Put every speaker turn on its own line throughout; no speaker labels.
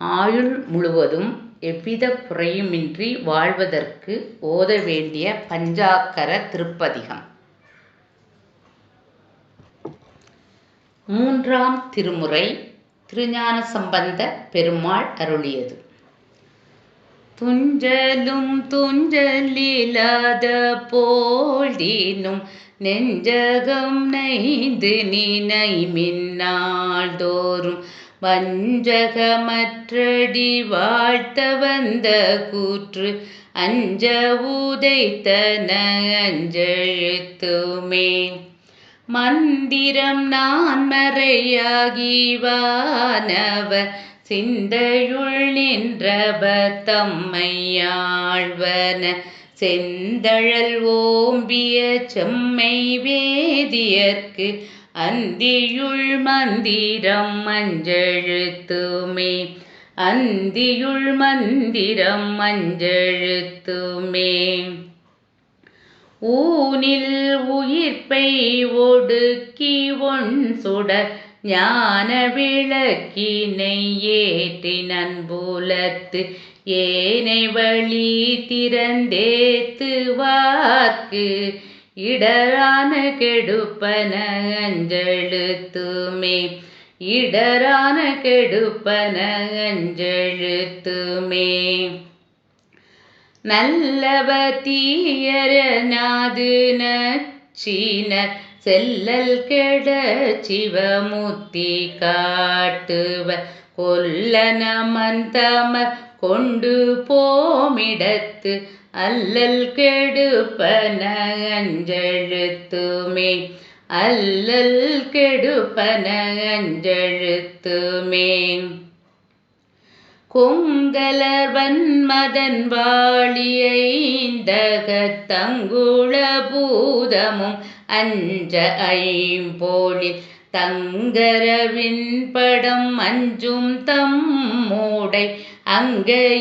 ஆயுள் முழுவதும் எவ்வித குறையுமின்றி வாழ்வதற்கு ஓத வேண்டிய பஞ்சாக்கர திருப்பதிகம். மூன்றாம் திருமுறை திருஞான சம்பந்த பெருமாள் அருளியது. துஞ்சலும் துஞ்சலில்லாத போழினும் நெஞ்சகம் நைந்து நினை மின்னாள் தோறும் வஞ்சகமற்றடி வாழ்த்த வந்த கூற்று அஞ்ச உதைத்தன அஞ்செழுத்துமே. மந்திரம் நான்மறையாகி வானவர் சிந்தையுள் நின்றவர் தம்மையாழ்வன செந்தழல் ஓம்பிய செம்மை வேதியர்க்கு அந்தியுள் மந்திரம் மஞ்செழுத்துமே அந்தியுள் மந்திரம் மஞ்செழுத்துமே ஊனில் உயிர்ப்பை ஒடுக்கி ஒன் சுடர் ஞான விளக்கினை ஏற்றி நன்புலத்து ஏனை வழி திறந்தேத்து வாக்கு இடரான கெடுப்பன அஞ்செழுத்துமே. இடரான கெடுப்பன அஞ்செழுத்துமே. நல்லவர் தீயரனாது நச்சினர் செல்லல் கெட சிவமுத்தி காட்டுவ கொல்லன மன்தமர் கொண்டு போமிடத்து அல்லல் கெடுப்பன அஞ்செழுத்துமே. அல்லல் கெடுப்பன அஞ்செழுத்துமே. கொங்கலர் வன்மதன் வாழியைந்தகத்தங்குள பூதமும் அஞ்ச ஐம்பொழில் தங்கரவின் படம் அஞ்சும் தம்மூடை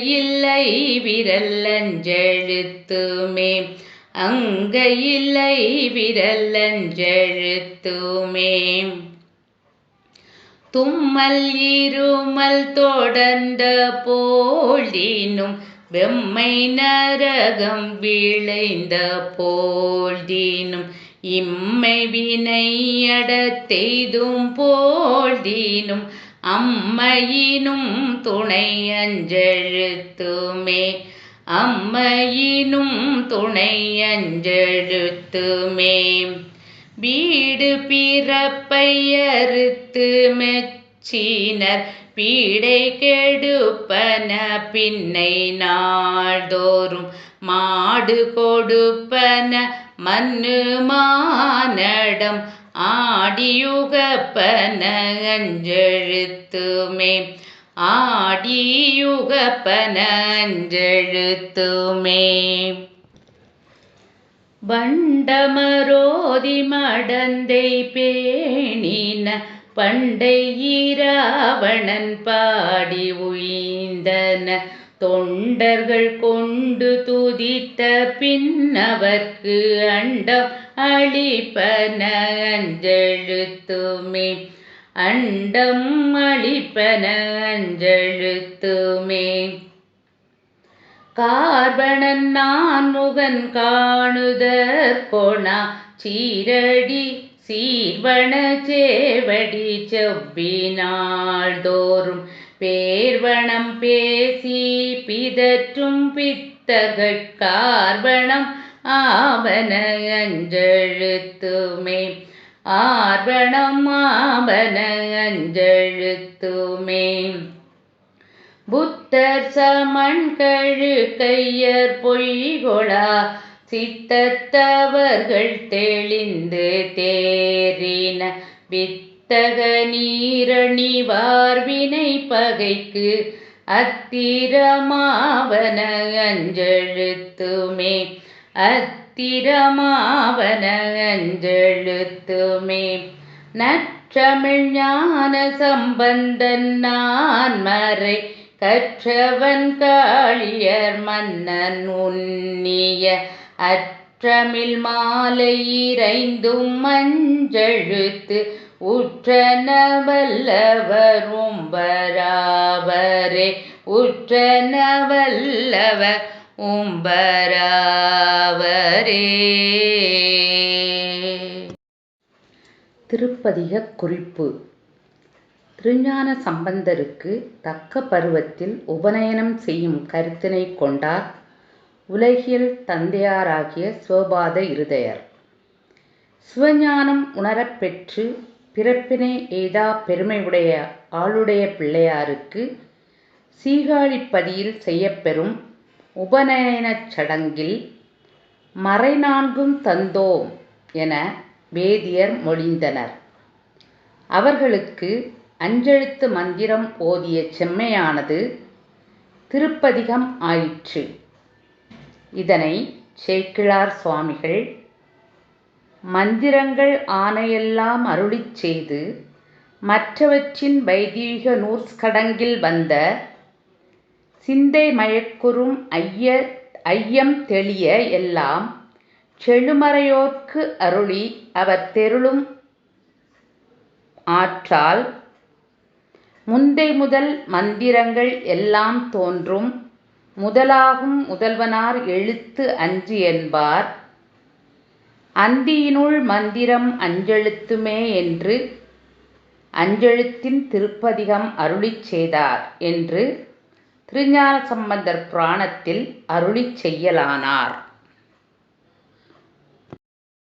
இல்லை விரல் அஞ்செழுத்துமே. அங்க இல்லை விரல் அஞ்செழுத்துமே. தும்மல் இருமல் தொடர்ந்த போழினும் வெம்மை நரகம் விளைந்த போழ்தினும் இம்மை வினையடத்தெய்தும் அடத்தெய்தும் போழ்தினும் அம்மையினும் துணை அஞ்செழுத்துமே. அம்மையினும் துணை அஞ்செழுத்துமே. வீடு பிறப்பையறுத்து மெச்சினர் பீடை கெடுப்பன பின்னை நாள்தோறும் மாடு கொடுப்பன மண்ணு மானடம் ஆடியுகப்பன அஞ்செழுத்துமே. ஆடியுகப்பன அஞ்செழுத்துமே. பண்டமரோதி மடந்தை பேணின பண்டை இராவணன் பாடி உயிந்தன தொண்டர்கள் கொண்டு துதித்த பின்னவர்க்கு அண்டம் அளிப்பன அஞ்செழுத்துமே. அண்டம் அளிப்பன அஞ்செழுத்துமே. கார்பணன் நான் முகன் காணுதற் கொணா சீரடி சீர்வன சேவடி செவ்வினாள் தோறும் பேர்வணம் பேசி பிதற்றும் பித்தகட்கார்வணம் ஆவன அஞ்செழுத்துமே. ஆர்வணம் ஆவன அஞ்செழுத்துமே. புத்தர் சமண் கையர் பொய்கொளா சித்தத்தவர்கள் தெளிந்து தேறின இத்தக நீரணிவார் வினை பகைக்கு அத்திரமாவன அஞ்செழுத்துமே. அத்திரமாவன அஞ்செழுத்துமே. நற்றமிழ் ஞான சம்பந்தன் நான் மறை கற்றவன் காளியர் மன்னன் உன்னிய அற்றமிழ் மாலை இறைந்தும் மஞ்செழுத்து உற்றன வல்லவரும் வராவரே உற்றனவரே உற்றனவல்லவர் உம்பராவரே திருப்பதிகக் குறிப்பு திருஞான சம்பந்தருக்கு தக்க பருவத்தில் உபநயனம் செய்யும் கருத்தினைக் கொண்டார் உலகியல் தந்தையாராகிய சிவபாத இருதயர். சிவஞானம் உணரப்பெற்று பிறப்பினை ஏதா பெருமையுடைய ஆளுடைய பிள்ளையாருக்கு சீகாழிப்பதியில் செய்யப்பெறும் உபநயனச் சடங்கில் மறைநான்கும் தந்தோம் என வேதியர் மொழிந்தனர். அவர்களுக்கு அஞ்செழுத்து மந்திரம் ஓதிய செம்மையானது திருப்பதிகம் ஆயிற்று. இதனைச் சேக்கிழார் சுவாமிகள் மந்திரங்கள் ஆனையெல்லாம் அருளிச் செய்து மற்றவற்றின் வைதீக நூற்கடங்கில் வந்த சிந்தை மயக்குறும் ஐயம் தெளிய எல்லாம் செழுமறையோர்க்கு அருளி அவர் தெருளும் ஆற்றால் முந்தைமுதல் மந்திரங்கள் எல்லாம் தோன்றும் முதலாகும் முதல்வனார் எழுத்து அஞ்சு என்பார். அந்தியினுள் மந்திரம் அஞ்செழுத்துமே என்று அஞ்செழுத்தின் திருப்பதிகம் அருளிச் செய்தார் என்று திருஞான சம்பந்தர் புராணத்தில் அருளிச் செய்யலானார்.